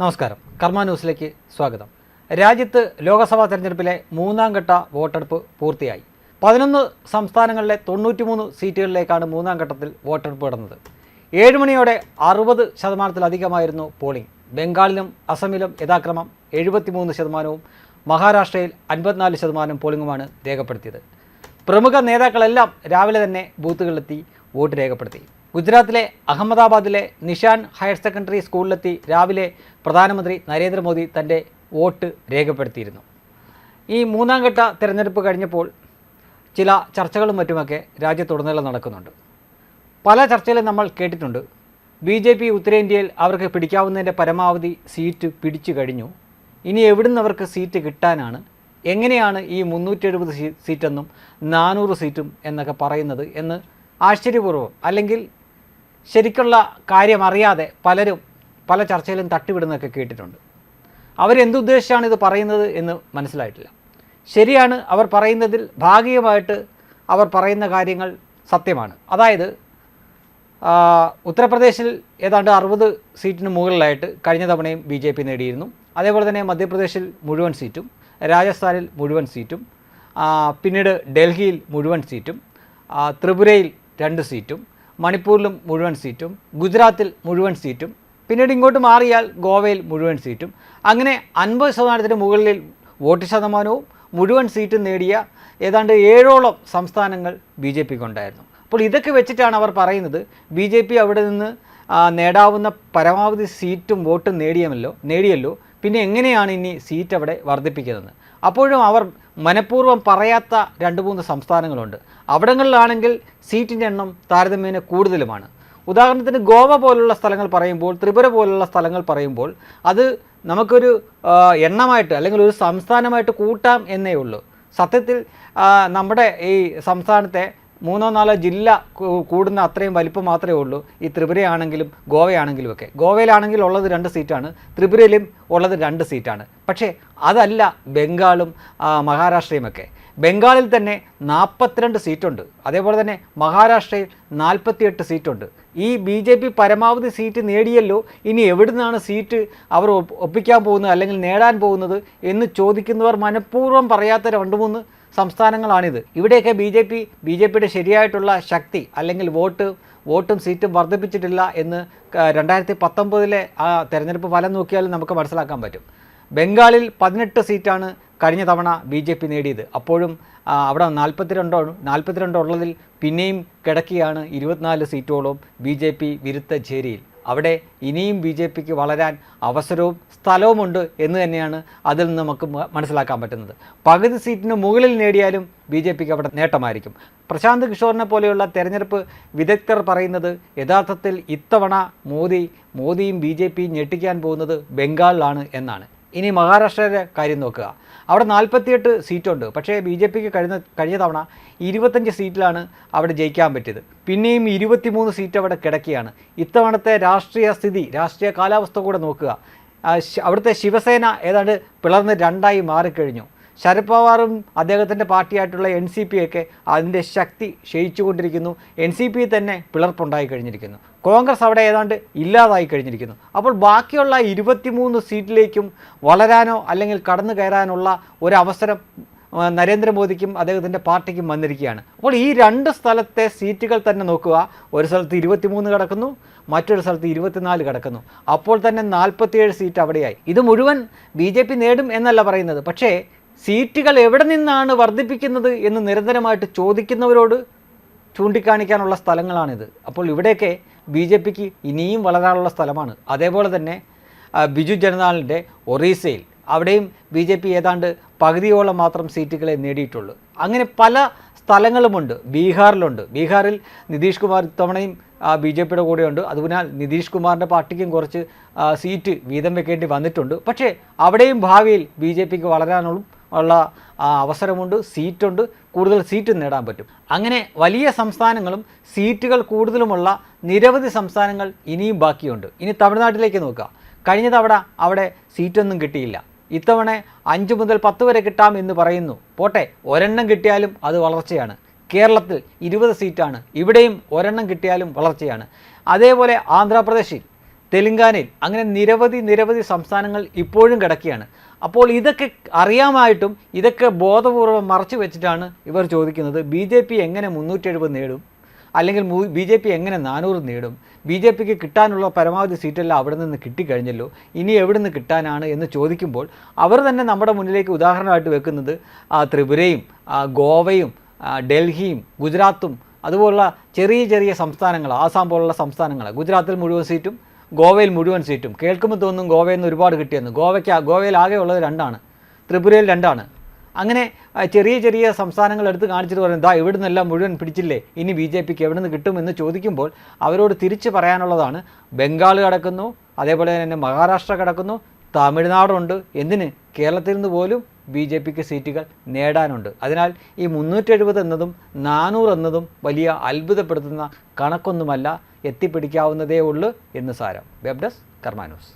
നമസ്കാരം. കർമ്മ ന്യൂസിലേക്ക് സ്വാഗതം. രാജ്യത്ത് ലോക്സഭാ തെരഞ്ഞെടുപ്പിലെ മൂന്നാം ഘട്ട വോട്ടെടുപ്പ് പൂർത്തിയായി. പതിനൊന്ന് സംസ്ഥാനങ്ങളിലെ തൊണ്ണൂറ്റിമൂന്ന് സീറ്റുകളിലേക്കാണ് മൂന്നാം ഘട്ടത്തിൽ വോട്ടെടുപ്പ് നടന്നത് ഏഴ് മണിയോടെ അറുപത് ശതമാനത്തിലധികമായിരുന്നു പോളിംഗ്. ബംഗാളിലും അസമിലും യഥാക്രമം എഴുപത്തിമൂന്ന് ശതമാനവും മഹാരാഷ്ട്രയിൽ അൻപത്തിനാല് ശതമാനം പോളിംഗുമാണ് രേഖപ്പെടുത്തിയത്. പ്രമുഖ നേതാക്കളെല്ലാം രാവിലെ തന്നെ ബൂത്തുകളിലെത്തി വോട്ട് രേഖപ്പെടുത്തി. ഗുജറാത്തിലെ അഹമ്മദാബാദിലെ നിഷാൻ ഹയർ സെക്കൻഡറി സ്കൂളിലെത്തി രാവിലെ പ്രധാനമന്ത്രി നരേന്ദ്രമോദി തന്റെ വോട്ട് രേഖപ്പെടുത്തിയിരുന്നു. ഈ മൂന്നാം ഘട്ട തിരഞ്ഞെടുപ്പ് കഴിഞ്ഞപ്പോൾ ചില ചർച്ചകളും മറ്റുമൊക്കെ രാജ്യത്തുടനീളം നടക്കുന്നുണ്ട്. പല ചർച്ചയിലും നമ്മൾ കേട്ടിട്ടുണ്ട്. ബി ജെ പി ഉത്തരേന്ത്യയിൽ അവർക്ക് പിടിക്കാവുന്നതിന്റെ പരമാവധി സീറ്റ് പിടിച്ചു കഴിഞ്ഞു. ഇനി എവിടുന്ന് അവർക്ക് സീറ്റ് കിട്ടാനാണ്? എങ്ങനെയാണ് ഈ മുന്നൂറ്റി എഴുപത് സീറ്റെന്നും നാനൂറ് സീറ്റും എന്നൊക്കെ പറയുന്നത് എന്ന് ആശ്ചര്യപൂർവം അല്ലെങ്കിൽ ശരിക്കുള്ള കാര്യം അറിയാതെ പലരും പല ചർച്ചയിലും തട്ടിവിടുന്നൊക്കെ കേട്ടിട്ടുണ്ട്. അവരെന്തുദ്ദേശിച്ചാണ് ഇത് പറയുന്നത് എന്ന് മനസ്സിലായിട്ടില്ല. ശരിയാണ് അവർ പറയുന്നതിൽ ഭാഗികമായിട്ട് അവർ പറയുന്ന കാര്യങ്ങൾ സത്യമാണ്. അതായത് ഉത്തർപ്രദേശിൽ ഏതാണ്ട് അറുപത് സീറ്റിന് മുകളിലായിട്ട് കഴിഞ്ഞ തവണയും ബി ജെ പി നേടിയിരുന്നു. അതേപോലെ തന്നെ മധ്യപ്രദേശിൽ മുഴുവൻ സീറ്റും രാജസ്ഥാനിൽ മുഴുവൻ സീറ്റും പിന്നീട് ഡൽഹിയിൽ മുഴുവൻ സീറ്റും ത്രിപുരയിൽ രണ്ട് സീറ്റും മണിപ്പൂരിലും മുഴുവൻ സീറ്റും ഗുജറാത്തിൽ മുഴുവൻ സീറ്റും പിന്നീട് ഇങ്ങോട്ട് മാറിയാൽ ഗോവയിൽ മുഴുവൻ സീറ്റും. അങ്ങനെ അൻപത് ശതമാനത്തിന് മുകളിൽ വോട്ട് ശതമാനവും മുഴുവൻ സീറ്റും നേടിയ ഏതാണ്ട് ഏഴോളം സംസ്ഥാനങ്ങൾ ബി ജെ പിക്ക് ഉണ്ടായിരുന്നു. അപ്പോൾ ഇതൊക്കെ വെച്ചിട്ടാണ് അവർ പറയുന്നത് ബി ജെ പി അവിടെ നിന്ന് നേടാവുന്ന പരമാവധി സീറ്റും വോട്ടും നേടിയമല്ലോ നേടിയല്ലോ. പിന്നെ എങ്ങനെയാണ് ഇനി സീറ്റ് അവിടെ വർദ്ധിപ്പിക്കുന്നത്? അപ്പോഴും അവർ മനഃപൂർവം പറയാത്ത രണ്ട് മൂന്ന് സംസ്ഥാനങ്ങളുണ്ട്. അവിടങ്ങളിലാണെങ്കിൽ സീറ്റിന്റെ എണ്ണം താരതമ്യേന കൂടുതലുമാണ്. ഉദാഹരണത്തിന് ഗോവ പോലുള്ള സ്ഥലങ്ങൾ പറയുമ്പോൾ ത്രിപുര പോലുള്ള സ്ഥലങ്ങൾ പറയുമ്പോൾ അത് നമുക്കൊരു എണ്ണമായിട്ട് അല്ലെങ്കിൽ ഒരു സംസ്ഥാനമായിട്ട് കൂട്ടാം എന്നേ ഉള്ളൂ. സത്യത്തിൽ നമ്മുടെ ഈ സംസ്ഥാനത്തെ മൂന്നോ നാലോ ജില്ല കൂടുന്ന അത്രയും വലിപ്പം മാത്രമേ ഉള്ളൂ. ഈ ത്രിപുരയാണെങ്കിലും ഗോവയാണെങ്കിലും ഒക്കെ. ഗോവയിലാണെങ്കിൽ ഉള്ളത് രണ്ട് സീറ്റാണ് ത്രിപുരയിലും ഉള്ളത് രണ്ട് സീറ്റാണ്. പക്ഷേ അതല്ല ബംഗാളും മഹാരാഷ്ട്രയുമൊക്കെ ബംഗാളിൽ തന്നെ നാൽപ്പത്തിരണ്ട് സീറ്റുണ്ട്. അതേപോലെ തന്നെ മഹാരാഷ്ട്രയിൽ നാൽപ്പത്തിയെട്ട് സീറ്റുണ്ട്. ഈ ബി ജെ പി പരമാവധി സീറ്റ് നേടിയല്ലോ ഇനി എവിടുന്നാണ് സീറ്റ് അവർ ഒപ്പിക്കാൻ പോകുന്നത് അല്ലെങ്കിൽ നേടാൻ പോകുന്നത് എന്ന് ചോദിക്കുന്നവർ മനഃപൂർവം പറയാത്ത രണ്ട് മൂന്ന് സംസ്ഥാനങ്ങളാണിത്. ഇവിടെയൊക്കെ B J P B J പിയുടെ ശരിയായിട്ടുള്ള ശക്തി അല്ലെങ്കിൽ വോട്ട് വോട്ടും സീറ്റും വർദ്ധിപ്പിച്ചിട്ടില്ല എന്ന് രണ്ടായിരത്തി പത്തൊമ്പതിലെ ആ തെരഞ്ഞെടുപ്പ് ഫലം നോക്കിയാലും നമുക്ക് മനസ്സിലാക്കാൻ പറ്റും. ബംഗാളിൽ പതിനെട്ട് സീറ്റാണ് കഴിഞ്ഞ തവണ ബി ജെ പി നേടിയത്. അപ്പോഴും അവിടെ നാൽപ്പത്തിരണ്ടോ നാൽപ്പത്തിരണ്ടോ ഉള്ളതിൽ പിന്നെയും കിടക്കിയാണ് ഇരുപത്തിനാല് സീറ്റോളം ബി ജെ പി വിരുദ്ധ ചേരിയിൽ അവിടെ ഇനിയും ബി ജെ പിക്ക് വളരാൻ അവസരവും സ്ഥലവുമുണ്ട് എന്ന് തന്നെയാണ് അതിൽ നിന്ന് നമുക്ക് മനസ്സിലാക്കാൻ പറ്റുന്നത്. പകുതി സീറ്റിന് മുകളിൽ നേടിയാലും ബി ജെ പിക്ക് അവിടെ നേട്ടമായിരിക്കും. പ്രശാന്ത് കിഷോറിനെ പോലെയുള്ള തെരഞ്ഞെടുപ്പ് വിദഗ്ധർ പറയുന്നത് യഥാർത്ഥത്തിൽ ഇത്തവണ മോദി മോദിയും ബി ജെ പിയും ഞെട്ടിക്കാൻ പോകുന്നത് ബംഗാളിലാണ് എന്നാണ്. ഇനി മഹാരാഷ്ട്രയുടെ കാര്യം നോക്കുക. അവിടെ നാൽപ്പത്തിയെട്ട് സീറ്റുണ്ട്. പക്ഷേ ബി ജെ പിക്ക് കഴിഞ്ഞ കഴിഞ്ഞ തവണ ഇരുപത്തഞ്ച് സീറ്റിലാണ് അവിടെ ജയിക്കാൻ പറ്റിയത്. പിന്നെയും ഇരുപത്തിമൂന്ന് സീറ്റ് അവിടെ കിടക്കുകയാണ്. ഇത്തവണത്തെ രാഷ്ട്രീയ സ്ഥിതി രാഷ്ട്രീയ കാലാവസ്ഥ കൂടെ നോക്കുക. അവിടുത്തെ ശിവസേന ഏതാണ്ട് പിളർന്ന് രണ്ടായി മാറിക്കഴിഞ്ഞു. ശരത് പവാറും അദ്ദേഹത്തിന്റെ പാർട്ടിയായിട്ടുള്ള എൻ സി പി ഒക്കെ അതിന്റെ ശക്തി ക്ഷയിച്ചുകൊണ്ടിരിക്കുന്നു. എൻ സി പി തന്നെ പിളർപ്പുണ്ടായി കഴിഞ്ഞിരിക്കുന്നു. കോൺഗ്രസ് അവിടെ ഏതാണ്ട് ഇല്ലാതായി കഴിഞ്ഞിരിക്കുന്നു. അപ്പോൾ ബാക്കിയുള്ള ഇരുപത്തിമൂന്ന് സീറ്റിലേക്കും വളരാനോ അല്ലെങ്കിൽ കടന്നു കയറാനുള്ള ഒരവസരം നരേന്ദ്രമോദിക്കും അദ്ദേഹത്തിന്റെ പാർട്ടിക്കും വന്നിരിക്കുകയാണ്. അപ്പോൾ ഈ രണ്ട് സ്ഥലത്തെ സീറ്റുകൾ തന്നെ നോക്കുക. ഒരു സ്ഥലത്ത് ഇരുപത്തിമൂന്ന് കിടക്കുന്നു മറ്റൊരു സ്ഥലത്ത് ഇരുപത്തിനാല് കിടക്കുന്നു. അപ്പോൾ തന്നെ നാൽപ്പത്തിയേഴ് സീറ്റ് അവിടെയായി. ഇത് മുഴുവൻ ബി നേടും എന്നല്ല പറയുന്നത്. പക്ഷേ സീറ്റുകൾ എവിടെ നിന്നാണ് വർദ്ധിപ്പിക്കുന്നത് എന്ന് നിരന്തരമായിട്ട് ചോദിക്കുന്നവരോട് ചൂണ്ടിക്കാണിക്കാനുള്ള സ്ഥലങ്ങളാണിത്. അപ്പോൾ ഇവിടെയൊക്കെ ബി ജെ പിക്ക് ഇനിയും വളരാനുള്ള സ്ഥലമാണ്. അതേപോലെ തന്നെ ബിജു ജനതാളിന്റെ ഒറീസയിൽ അവിടെയും ബി ജെ പി ഏതാണ്ട് പകുതിയോളം മാത്രം സീറ്റുകളെ നേടിയിട്ടുള്ളൂ. അങ്ങനെ പല സ്ഥലങ്ങളുമുണ്ട്. ബീഹാറിലുണ്ട്. ബീഹാറിൽ നിതീഷ് കുമാർ ഇത്തവണയും ബി ജെ പിയുടെ കൂടെയുണ്ട്. അതിനാൽ നിതീഷ് കുമാറിന്റെ പാർട്ടിക്കും കുറച്ച് സീറ്റ് വീതം വെക്കേണ്ടി വന്നിട്ടുണ്ട്. പക്ഷേ അവിടെയും ഭാവിയിൽ ബി ജെ പിക്ക് വളരാനുള്ള. ഉള്ള അവസരമുണ്ട് സീറ്റുണ്ട് കൂടുതൽ സീറ്റ് നേടാൻ പറ്റും. അങ്ങനെ വലിയ സംസ്ഥാനങ്ങളും സീറ്റുകൾ കൂടുതലുമുള്ള നിരവധി സംസ്ഥാനങ്ങൾ ഇനിയും ബാക്കിയുണ്ട്. ഇനി തമിഴ്നാട്ടിലേക്ക് നോക്കുക. കഴിഞ്ഞ തവണ അവിടെ സീറ്റൊന്നും കിട്ടിയില്ല. ഇത്തവണ അഞ്ച് മുതൽ പത്ത് വരെ കിട്ടാം എന്ന് പറയുന്നു. പോട്ടെ ഒരെണ്ണം കിട്ടിയാലും അത് വളർച്ചയാണ്. കേരളത്തിൽ ഇരുപത് സീറ്റാണ്. ഇവിടെയും ഒരെണ്ണം കിട്ടിയാലും വളർച്ചയാണ്. അതേപോലെ ആന്ധ്രാപ്രദേശിൽ തെലങ്കാനയിൽ അങ്ങനെ നിരവധി നിരവധി സംസ്ഥാനങ്ങൾ ഇപ്പോഴും കിടക്കുകയാണ്. അപ്പോൾ ഇതൊക്കെ അറിയാമായിട്ടും ഇതൊക്കെ ബോധപൂർവം മറച്ചു വെച്ചിട്ടാണ് ഇവർ ചോദിക്കുന്നത് ബി ജെ പി എങ്ങനെ മുന്നൂറ്റി എഴുപത് നേടും? അല്ലെങ്കിൽ ബി ജെ പി എങ്ങനെ നാനൂറ് നേടും? ബി ജെ പിക്ക് കിട്ടാനുള്ള പരമാവധി സീറ്റെല്ലാം അവിടെ നിന്ന് കിട്ടിക്കഴിഞ്ഞല്ലോ ഇനി എവിടെ നിന്ന് കിട്ടാനാണ്? എന്ന് ചോദിക്കുമ്പോൾ അവർ തന്നെ നമ്മുടെ മുന്നിലേക്ക് ഉദാഹരണമായിട്ട് വെക്കുന്നത് ത്രിപുരയും ഗോവയും ഡൽഹിയും ഗുജറാത്തും അതുപോലുള്ള ചെറിയ ചെറിയ സംസ്ഥാനങ്ങൾ ആസാം പോലുള്ള സംസ്ഥാനങ്ങൾ ഗുജറാത്തിൽ മുഴുവൻ സീറ്റും ഗോവയിൽ മുഴുവൻ സീറ്റും. കേൾക്കുമ്പോൾ തോന്നും ഗോവയിൽ നിന്ന് ഒരുപാട് കിട്ടിയെന്ന്. ഗോവയ്ക്ക് ഗോവയിൽ ആകെ ഉള്ളത് രണ്ടാണ്. ത്രിപുരയിൽ രണ്ടാണ്. അങ്ങനെ ചെറിയ ചെറിയ സംസ്ഥാനങ്ങൾ എടുത്ത് കാണിച്ചിട്ട് പറയും ദാ ഇവിടെ നിന്നെല്ലാം മുഴുവൻ പിടിച്ചില്ലേ? ഇനി ബി ജെ പിക്ക് എവിടെ നിന്ന് കിട്ടുമെന്ന് ചോദിക്കുമ്പോൾ അവരോട് തിരിച്ച് പറയാനുള്ളതാണ് ബംഗാൾ കിടക്കുന്നു അതേപോലെ തന്നെ മഹാരാഷ്ട്ര കിടക്കുന്നു തമിഴ്നാടുണ്ട്. എന്തിന്? കേരളത്തിൽ നിന്ന് പോലും ബി ജെ പിക്ക് സീറ്റുകൾ നേടാനുണ്ട്. അതിനാൽ ഈ മുന്നൂറ്റെഴുപത് എന്നതും നാനൂറ് എന്നതും വലിയ അത്ഭുതപ്പെടുത്തുന്ന കണക്കൊന്നുമല്ല എത്തിപ്പിടിക്കാവുന്നതേ ഉള്ളൂ എന്ന് സാരം. Web desk Karma news